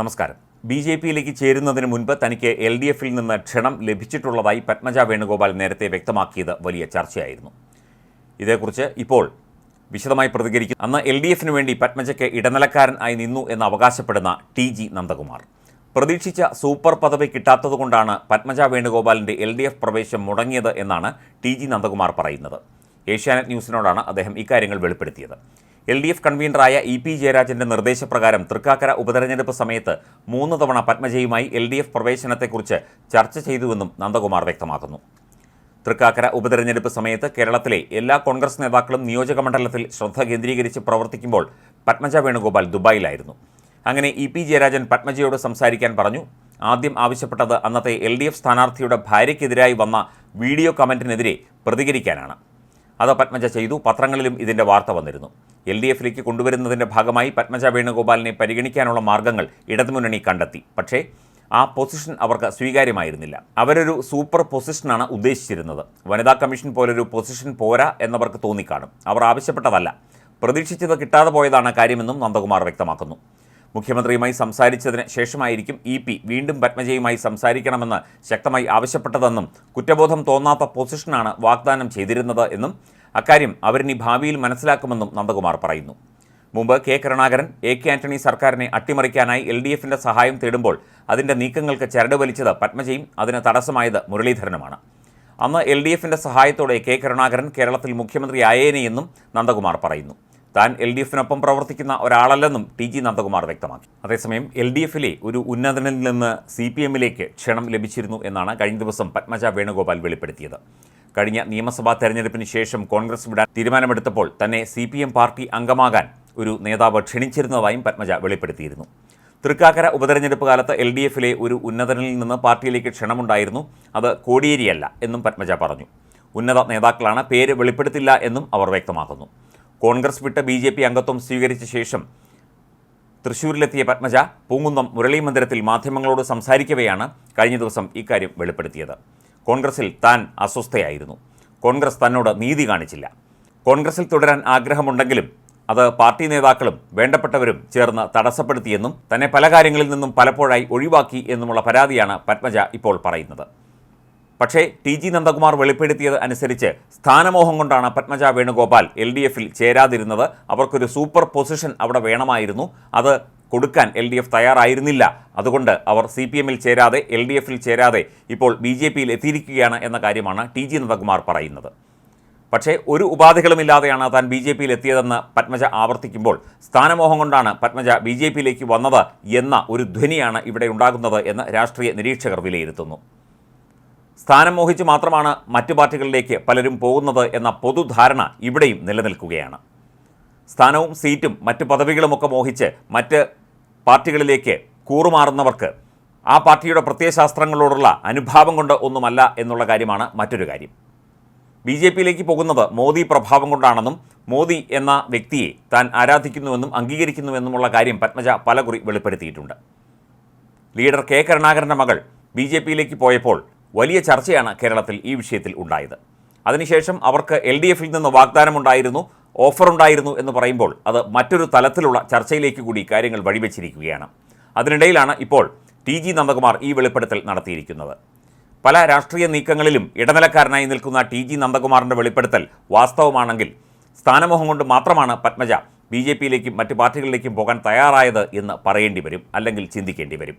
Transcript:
നമസ്കാരം. B J പിയിലേക്ക് ചേരുന്നതിന് മുൻപ് തനിക്ക് എൽ ഡി എഫിൽ നിന്ന് ക്ഷണം ലഭിച്ചിട്ടുള്ളതായി പത്മജ വേണുഗോപാൽ നേരത്തെ വ്യക്തമാക്കിയത് വലിയ ചർച്ചയായിരുന്നു. ഇതേക്കുറിച്ച് ഇപ്പോൾ വിശദമായി പ്രതികരിക്കും. അന്ന് എൽ ഡി എഫിന് വേണ്ടി പത്മജയ്ക്ക് ഇടനിലക്കാരൻ ആയി നിന്നു എന്ന് അവകാശപ്പെടുന്ന ടി ജി നന്ദകുമാർ. പ്രതീക്ഷിച്ച സൂപ്പർ പദവി കിട്ടാത്തതുകൊണ്ടാണ് പത്മജ വേണുഗോപാലിന്റെ എൽ ഡി എഫ് പ്രവേശം മുടങ്ങിയത് എന്നാണ് ടി ജി നന്ദകുമാർ പറയുന്നത്. ഏഷ്യാനെറ്റ് ന്യൂസിനോടാണ് അദ്ദേഹം ഇക്കാര്യങ്ങൾ വെളിപ്പെടുത്തിയത്. എൽ ഡി എഫ് കൺവീനറായ ഇ പി ജയരാജന്റെ നിർദ്ദേശപ്രകാരം തൃക്കാക്കര ഉപതെരഞ്ഞെടുപ്പ് സമയത്ത് മൂന്ന് തവണ പത്മജയുമായി എൽ ഡി എഫ് പ്രവേശനത്തെക്കുറിച്ച് ചർച്ച ചെയ്തുവെന്നും നന്ദകുമാർ വ്യക്തമാക്കുന്നു. തൃക്കാക്കര ഉപതെരഞ്ഞെടുപ്പ് സമയത്ത് കേരളത്തിലെ എല്ലാ കോൺഗ്രസ് നേതാക്കളും നിയോജക മണ്ഡലത്തിൽ ശ്രദ്ധ കേന്ദ്രീകരിച്ച് പ്രവർത്തിക്കുമ്പോൾ പത്മജ വേണുഗോപാൽ ദുബായിലായിരുന്നു. അങ്ങനെ ഇ പി ജയരാജൻ പത്മജയോട് സംസാരിക്കാൻ പറഞ്ഞു ആദ്യം ആവശ്യപ്പെട്ടത് അന്നത്തെ എൽ ഡി എഫ് സ്ഥാനാർത്ഥിയുടെ ഭാര്യയ്ക്കെതിരായി വന്ന വീഡിയോ കമന്റിനെതിരെ പ്രതികരിക്കാനാണ് അത് പത്മജ ചെയ്തു പത്രങ്ങളിലും ഇതിന്റെ വാർത്ത വന്നിരുന്നു. എൽ ഡി എഫിലേക്ക് കൊണ്ടുവരുന്നതിന്റെ ഭാഗമായി പത്മജ വേണുഗോപാലിനെ പരിഗണിക്കാനുള്ള മാർഗങ്ങൾ ഇടതുമുന്നണി കണ്ടെത്തി. പക്ഷേ ആ പൊസിഷൻ അവർക്ക് സ്വീകാര്യമായിരുന്നില്ല. അവരൊരു സൂപ്പർ പൊസിഷനാണ് ഉദ്ദേശിച്ചിരുന്നത്. വനിതാ കമ്മീഷൻ പോലൊരു പൊസിഷൻ പോരാ എന്നവർക്ക് തോന്നിക്കാണും. അവർ ആവശ്യപ്പെട്ടതല്ല. പ്രതീക്ഷിച്ചത് കിട്ടാതെ പോയതാണ് കാര്യമെന്നും നന്ദകുമാർ വ്യക്തമാക്കുന്നു. മുഖ്യമന്ത്രിയുമായി സംസാരിച്ചതിന് ശേഷമായിരിക്കും ഇ പി വീണ്ടും പത്മജയുമായി സംസാരിക്കണമെന്ന് ശക്തമായി ആവശ്യപ്പെട്ടതെന്നും കുറ്റബോധം തോന്നാത്ത പൊസിഷനാണ് വാഗ്ദാനം ചെയ്തിരുന്നത് എന്നും അക്കാര്യം അവരിനി ഭാവിയിൽ മനസ്സിലാക്കുമെന്നും നന്ദകുമാർ പറയുന്നു. മുമ്പ് K Karunakaran A K Antony സർക്കാരിനെ അട്ടിമറിക്കാനായി എൽ ഡി എഫിന്റെ സഹായം തേടുമ്പോൾ അതിന്റെ നീക്കങ്ങൾക്ക് ചരട് വലിച്ചത് പത്മജയും അതിന് തടസ്സമായത് മുരളീധരനുമാണ്. അന്ന് എൽ ഡി എഫിന്റെ സഹായത്തോടെ കെ കരുണാകരൻ കേരളത്തിൽ മുഖ്യമന്ത്രി മുഖ്യമന്ത്രിയായേനെയെന്നും നന്ദകുമാർ പറയുന്നു. താൻ എൽ ഡി എഫിനൊപ്പം പ്രവർത്തിക്കുന്ന ഒരാളല്ലെന്നും ടി ജി നന്ദകുമാർ വ്യക്തമാക്കി. അതേസമയം എൽ ഡി എഫിലെ ഒരു ഉന്നതനിൽ നിന്ന് സി പി എമ്മിലേക്ക് ക്ഷണം ലഭിച്ചിരുന്നു എന്നാണ് കഴിഞ്ഞ ദിവസം പത്മജ വേണുഗോപാൽ വെളിപ്പെടുത്തിയത്. കഴിഞ്ഞ നിയമസഭാ തെരഞ്ഞെടുപ്പിന് ശേഷം കോൺഗ്രസ് വിടാൻ തീരുമാനമെടുത്തപ്പോൾ തന്നെ സി പി എം പാർട്ടി അംഗമാകാൻ ഒരു നേതാവ് ക്ഷണിച്ചിരുന്നതായും പത്മജ വെളിപ്പെടുത്തിയിരുന്നു. തൃക്കാക്കര ഉപതെരഞ്ഞെടുപ്പ് കാലത്ത് എൽ ഡി എഫിലെ ഒരു ഉന്നതനിൽ നിന്ന് പാർട്ടിയിലേക്ക് ക്ഷണമുണ്ടായിരുന്നു. അത് കോടിയേരിയല്ല എന്നും പത്മജ പറഞ്ഞു. ഉന്നത നേതാക്കളാണ് പേര് വെളിപ്പെടുത്തില്ല എന്നും അവർ വ്യക്തമാക്കുന്നു. കോൺഗ്രസ് വിട്ട് ബി ജെ പി അംഗത്വം സ്വീകരിച്ച ശേഷം തൃശൂരിലെത്തിയ പത്മജ പൂങ്കുന്നം മുരളി മന്ദിരത്തിൽ മാധ്യമങ്ങളോട് സംസാരിക്കവെയാണ് കഴിഞ്ഞ ദിവസം ഇക്കാര്യം വെളിപ്പെടുത്തിയത്. കോൺഗ്രസിൽ താൻ അസ്വസ്ഥയായിരുന്നു. കോൺഗ്രസ് തന്നോട് നീതി കാണിച്ചില്ല. കോൺഗ്രസിൽ തുടരാൻ ആഗ്രഹമുണ്ടെങ്കിലും അത് പാർട്ടി നേതാക്കളും വേണ്ടപ്പെട്ടവരും ചേർന്ന് തടസ്സപ്പെടുത്തിയെന്നും തന്നെ പല കാര്യങ്ങളിൽ നിന്നും പലപ്പോഴായി ഒഴിവാക്കി എന്നുമുള്ള പരാതിയാണ് പത്മജ ഇപ്പോൾ പറയുന്നത്. പക്ഷേ ടി ജി നന്ദകുമാർ വെളിപ്പെടുത്തിയത് അനുസരിച്ച് സ്ഥാനമോഹം കൊണ്ടാണ് പത്മജ വേണുഗോപാൽ എൽ ഡി എഫിൽ ചേരാതിരുന്നത്. അവർക്കൊരു സൂപ്പർ പൊസിഷൻ അവിടെ വേണമായിരുന്നു. അത് കൊടുക്കാൻ എൽ ഡി എഫ് തയ്യാറായിരുന്നില്ല. അതുകൊണ്ട് അവർ സി പി എമ്മിൽ ചേരാതെ എൽ ഡി എഫിൽ ചേരാതെ ഇപ്പോൾ ബി ജെ പിയിൽ എത്തിയിരിക്കുകയാണ് എന്ന കാര്യമാണ് ടി ജി നന്ദകുമാർ പറയുന്നത്. പക്ഷേ ഒരു ഉപാധികളുമില്ലാതെയാണ് താൻ ബി ജെ പിയിൽ എത്തിയതെന്ന് പത്മജ ആവർത്തിക്കുമ്പോൾ സ്ഥാനമോഹം കൊണ്ടാണ് പത്മജ ബി ജെ പിയിലേക്ക് വന്നത് എന്ന ഒരു ധ്വനിയാണ് ഇവിടെ ഉണ്ടാകുന്നത് എന്ന് രാഷ്ട്രീയ നിരീക്ഷകർ വിലയിരുത്തുന്നു. സ്ഥാനം മോഹിച്ച് മാത്രമാണ് മറ്റു പാർട്ടികളിലേക്ക് പലരും പോകുന്നത് എന്ന പൊതുധാരണ ഇവിടെയും നിലനിൽക്കുകയാണ്. സ്ഥാനവും സീറ്റും മറ്റ് പദവികളുമൊക്കെ മോഹിച്ച് മറ്റ് പാർട്ടികളിലേക്ക് കൂറുമാറുന്നവർക്ക് ആ പാർട്ടിയുടെ പ്രത്യയശാസ്ത്രങ്ങളോടുള്ള അനുഭാവം കൊണ്ട് ഒന്നുമല്ല എന്നുള്ള കാര്യമാണ് മറ്റൊരു കാര്യം. ബി ജെ പിയിലേക്ക് പോകുന്നത് മോദി പ്രഭാവം കൊണ്ടാണെന്നും മോദി എന്ന വ്യക്തിയെ താൻ ആരാധിക്കുന്നുവെന്നും അംഗീകരിക്കുന്നുവെന്നുമുള്ള കാര്യം പത്മജ പലകുറി വെളിപ്പെടുത്തിയിട്ടുണ്ട്. ലീഡർ കെ കരുണാകരന്റെ മകൾ ബി ജെ പിയിലേക്ക് പോയപ്പോൾ വലിയ ചർച്ചയാണ് കേരളത്തിൽ ഈ വിഷയത്തിൽ ഉണ്ടായത്. അതിനുശേഷം അവർക്ക് എൽ ഡി എഫിൽ നിന്ന് വാഗ്ദാനമുണ്ടായിരുന്നു. ഓഫറുണ്ടായിരുന്നു എന്ന് പറയുമ്പോൾ അത് മറ്റൊരു തലത്തിലുള്ള ചർച്ചയിലേക്ക് കൂടി കാര്യങ്ങൾ വഴിവെച്ചിരിക്കുകയാണ്. അതിനിടയിലാണ് ഇപ്പോൾ ടി ജി നന്ദകുമാർ ഈ വെളിപ്പെടുത്തൽ നടത്തിയിരിക്കുന്നത്. പല രാഷ്ട്രീയ നീക്കങ്ങളിലും ഇടനിലക്കാരനായി നിൽക്കുന്ന ടി ജി നന്ദകുമാറിന്റെ വെളിപ്പെടുത്തൽ വാസ്തവമാണെങ്കിൽ സ്ഥാനമോഹം കൊണ്ട് മാത്രമാണ് പത്മജ ബി ജെ പിയിലേക്കും മറ്റ് പാർട്ടികളിലേക്കും പോകാൻ തയ്യാറായത് എന്ന് പറയേണ്ടി വരും അല്ലെങ്കിൽ ചിന്തിക്കേണ്ടി വരും.